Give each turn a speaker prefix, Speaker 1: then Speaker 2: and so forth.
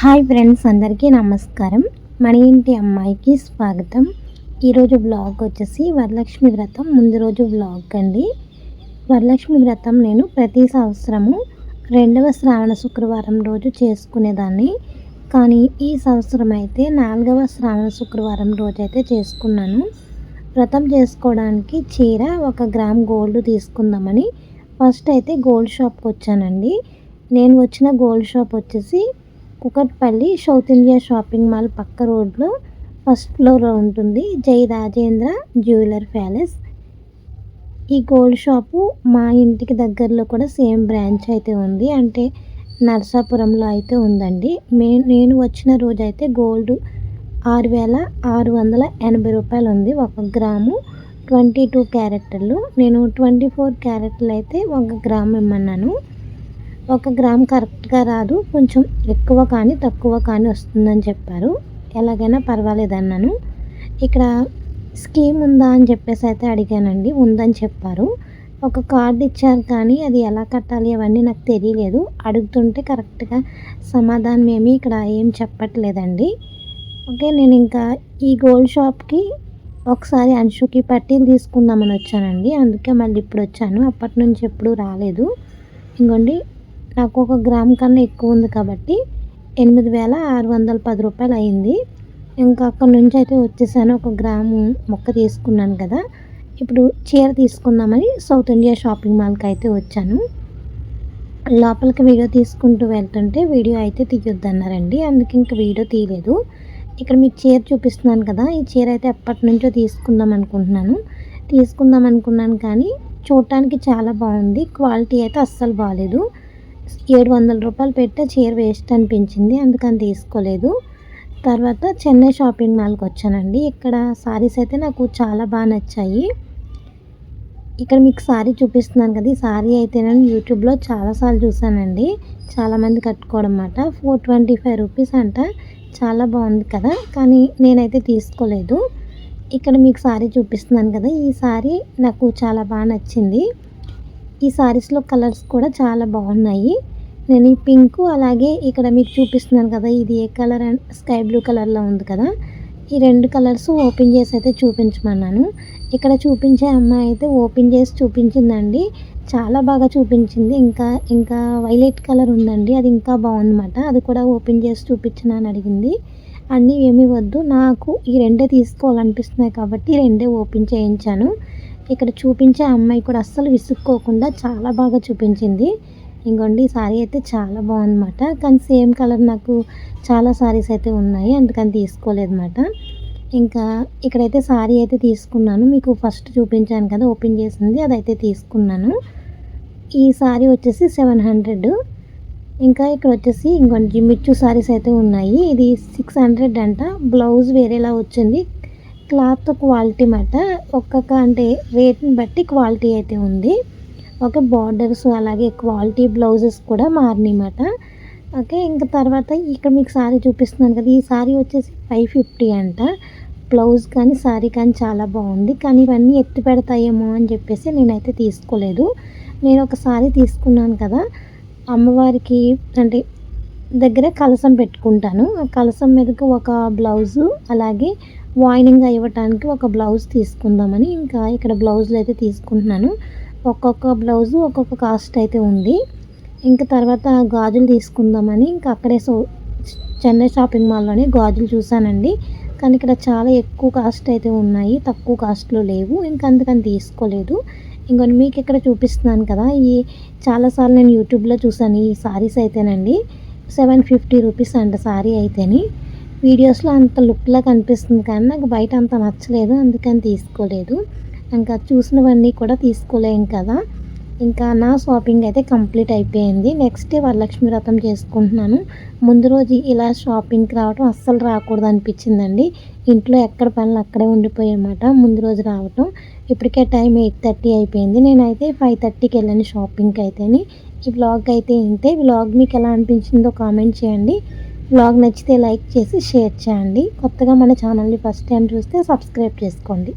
Speaker 1: Hi friends అందరికీ నమస్కారం. మన ఇంటి అమ్మాయికి స్వాగతం. ఈరోజు బ్లాగ్ వచ్చేసి వరలక్ష్మి వ్రతం ముందు రోజు బ్లాగ్ అండి. వరలక్ష్మి వ్రతం నేను ప్రతి సంవత్సరము రెండవ శ్రావణ శుక్రవారం రోజు చేసుకునేదాన్ని. కానీ ఈ సంవత్సరం అయితే నాలుగవ శ్రావణ శుక్రవారం రోజు అయితే చేసుకున్నాను. వ్రతం చేసుకోవడానికి చీర ఒక గ్రామ్ గోల్డ్ తీసుకుందామని ఫస్ట్ అయితే గోల్డ్ షాప్కి వచ్చానండి. నేను వచ్చిన గోల్డ్ షాప్ వచ్చేసి Kukatpally south India shopping mall పక్క రోడ్లో ఫస్ట్ ఫ్లోర్లో ఉంటుంది. Jai Rajendra jeweller palace. ఈ గోల్డ్ షాపు మా ఇంటికి దగ్గరలో కూడా సేమ్ బ్రాంచ్ అయితే ఉంది. అంటే నరసాపురంలో అయితే ఉందండి. మే నేను వచ్చిన రోజు అయితే గోల్డ్ ఆరు వేల ఆరు వందల ఎనభై రూపాయలు ఉంది ఒక గ్రాము. ట్వంటీ టూ క్యారెక్టర్లు నేను ట్వంటీ ఫోర్ క్యారెట్లు అయితే ఒక గ్రామ్ ఇమ్మన్నాను. ఒక గ్రామ్ కరెక్ట్గా రాదు. కొంచెం ఎక్కువ కానీ తక్కువ కానీ వస్తుందని చెప్పారు. ఎలాగైనా పర్వాలేదు అన్నాను. ఇక్కడ స్కీమ్ ఉందా అని చెప్పేసి అయితే అడిగానండి. ఉందని చెప్పారు. ఒక కార్డు ఇచ్చారు కానీ అది ఎలా కట్టాలి అవన్నీ నాకు తెలియలేదు. అడుగుతుంటే కరెక్ట్గా సమాధానం ఏమి ఇక్కడ ఏం చెప్పట్లేదండి. ఓకే నేను ఇంకా ఈ గోల్డ్ షాప్కి ఒకసారి అంశుకి పట్టీలు తీసుకుందామని వచ్చానండి. అందుకే మళ్ళీ ఇప్పుడు వచ్చాను. అప్పటి నుంచి ఎప్పుడు రాలేదు. ఇంకోండి నాకు ఒక గ్రామ్ కన్నా ఎక్కువ ఉంది కాబట్టి ఎనిమిది వేల ఆరు వందల పది రూపాయలు అయింది. ఇంకా అక్కడ నుంచి అయితే వచ్చేసాను. ఒక గ్రాము మొక్క తీసుకున్నాను కదా. ఇప్పుడు చీర తీసుకుందామని సౌత్ ఇండియా షాపింగ్ మాల్కి అయితే వచ్చాను. లోపలికి వీడియో తీసుకుంటూ వెళ్తుంటే వీడియో అయితే తీయొద్దన్నారండి. అందుకే ఇంకా వీడియో తీయలేదు. ఇక్కడ మీకు చీర చూపిస్తున్నాను కదా. ఈ చీర అయితే ఎప్పటి నుంచో తీసుకుందాం అనుకుంటున్నాను. తీసుకుందాం అనుకున్నాను కానీ చూడటానికి చాలా బాగుంది. క్వాలిటీ అయితే అస్సలు బాగాలేదు ఏడు వందల రూపాయలు పెట్టే చీర వేస్ట్ అనిపించింది అందుకని తీసుకోలేదు. తర్వాత చెన్నై షాపింగ్ మాల్కి వచ్చానండి. ఇక్కడ సారీస్ అయితే నాకు చాలా బాగా నచ్చాయి. ఇక్కడ మీకు సారీ చూపిస్తున్నాను కదా ఈ సారీ అయితే నేను యూట్యూబ్లో చాలాసార్లు చూసానండి చాలామంది కట్టుకోవడం అన్నమాట. ఫోర్ ట్వంటీ ఫైవ్ రూపీస్ అంట. చాలా బాగుంది కదా కానీ నేనైతే తీసుకోలేదు. ఇక్కడ మీకు సారీ చూపిస్తున్నాను కదా ఈ సారీ నాకు చాలా బాగా నచ్చింది. ఈ సారీస్లో కలర్స్ కూడా చాలా బాగున్నాయి. నేను ఈ పింక్ అలాగే ఇక్కడ మీకు చూపిస్తున్నాను కదా ఇది ఏ కలర్ అండ్ స్కై బ్లూ కలర్లో ఉంది కదా. ఈ రెండు కలర్స్ ఓపెన్ చేసి అయితే చూపించమన్నాను. ఇక్కడ చూపించే అమ్మాయి అయితే ఓపెన్ చేసి చూపించిందండి. చాలా బాగా చూపించింది. ఇంకా ఇంకా వైలెట్ కలర్ ఉందండి. అది ఇంకా బాగుందన్నమాట. అది కూడా ఓపెన్ చేసి చూపించిన అని అడిగింది. అన్నీ ఏమీ వద్దు. నాకు ఈ రెండే తీసుకోవాలనిపిస్తున్నాయి కాబట్టి రెండే ఓపెన్ చేయించాను. ఇక్కడ చూపించే అమ్మాయి కూడా అస్సలు విసుక్కోకుండా చాలా బాగా చూపించింది. ఇంకోండి ఈ సారీ అయితే చాలా బాగుందన్నమాట. కానీ సేమ్ కలర్ నాకు చాలా సారీస్ అయితే ఉన్నాయి అందుకని తీసుకోలేదన్నమాట. ఇంకా ఇక్కడైతే సారీ అయితే తీసుకున్నాను. మీకు ఫస్ట్ చూపించాను కదా ఓపెన్ చేసింది అదైతే తీసుకున్నాను. ఈ సారీ వచ్చేసి సెవెన్ హండ్రెడ్. ఇంకా ఇక్కడ వచ్చేసి ఇంకొంచెం మిచ్చు సారీస్ అయితే ఉన్నాయి. ఇది సిక్స్ హండ్రెడ్ అంట. బ్లౌజ్ వేరేలా వచ్చింది. క్లాత్ క్వాలిటీ మాట. ఒక్కొక్క అంటే రేట్ని బట్టి క్వాలిటీ అయితే ఉంది. ఓకే బార్డర్స్ అలాగే క్వాలిటీ బ్లౌజెస్ కూడా మారినాయన్నమాట ఓకే ఇంకా తర్వాత ఇక్కడ మీకు సారీ చూపిస్తున్నాను కదా ఈ సారీ వచ్చేసి ఫైవ్ ఫిఫ్టీ అంట. బ్లౌజ్ కానీ సారీ కానీ చాలా బాగుంది. కానీ ఇవన్నీ ఎత్తి పెడతాయేమో అని చెప్పేసి నేనైతే తీసుకోలేదు. నేను ఒక సారీ తీసుకున్నాను కదా అమ్మవారికి అంటే దగ్గర కలసం పెట్టుకుంటాను. ఆ కలసం మీదకి ఒక బ్లౌజు అలాగే వాయినింగ్ ఇవ్వటానికి ఒక బ్లౌజ్ తీసుకుందామని ఇంకా ఇక్కడ బ్లౌజులు అయితే తీసుకుంటున్నాను. ఒక్కొక్క బ్లౌజు ఒక్కొక్క కాస్ట్ అయితే ఉంది. ఇంకా తర్వాత గాజులు తీసుకుందామని ఇంకా అక్కడే సో చెన్నై షాపింగ్ మాల్లోనే గాజులు చూసానండి కానీ ఇక్కడ చాలా ఎక్కువ కాస్ట్ అయితే ఉన్నాయి. తక్కువ కాస్ట్లో లేవు. ఇంకా అందుకని తీసుకోలేదు. ఇంకొని మీకు ఇక్కడ చూపిస్తున్నాను కదా. ఈ చాలాసార్లు నేను యూట్యూబ్లో చూసాను ఈ సారీస్ అయితేనండి. సెవెన్ ఫిఫ్టీ రూపీస్ అంట సారీ అయితేని. వీడియోస్లో అంత లుక్లా కనిపిస్తుంది కానీ నాకు బయట అంత నచ్చలేదు అందుకని తీసుకోలేదు. ఇంకా చూసినవన్నీ కూడా తీసుకోలేం కదా. ఇంకా నా షాపింగ్ అయితే కంప్లీట్ అయిపోయింది. నెక్స్ట్ డే వరలక్ష్మి వ్రతం చేసుకుంటున్నాను. ముందు రోజు ఇలా షాపింగ్కి రావటం అస్సలు రాకూడదు అనిపించిందండి. ఇంట్లో ఎక్కడ పనులు అక్కడే ఉండిపోయామాట ముందు రోజు రావటం. ఇప్పటికే టైం ఎయిట్ థర్టీ అయిపోయింది. నేనైతే ఫైవ్ థర్టీకి వెళ్ళాను షాపింగ్కి అయితేని. ఈ వ్లాగ్ అయితే ఇంతే. వ్లాగ్ మీకు ఎలా అనిపించిందో కామెంట్ చేయండి. బ్లాగ్ నచ్చితే లైక్ చేసి షేర్ చేయండి. కొత్తగా మన ఛానల్ని ఫస్ట్ టైం చూస్తే సబ్స్క్రైబ్ చేసుకోండి.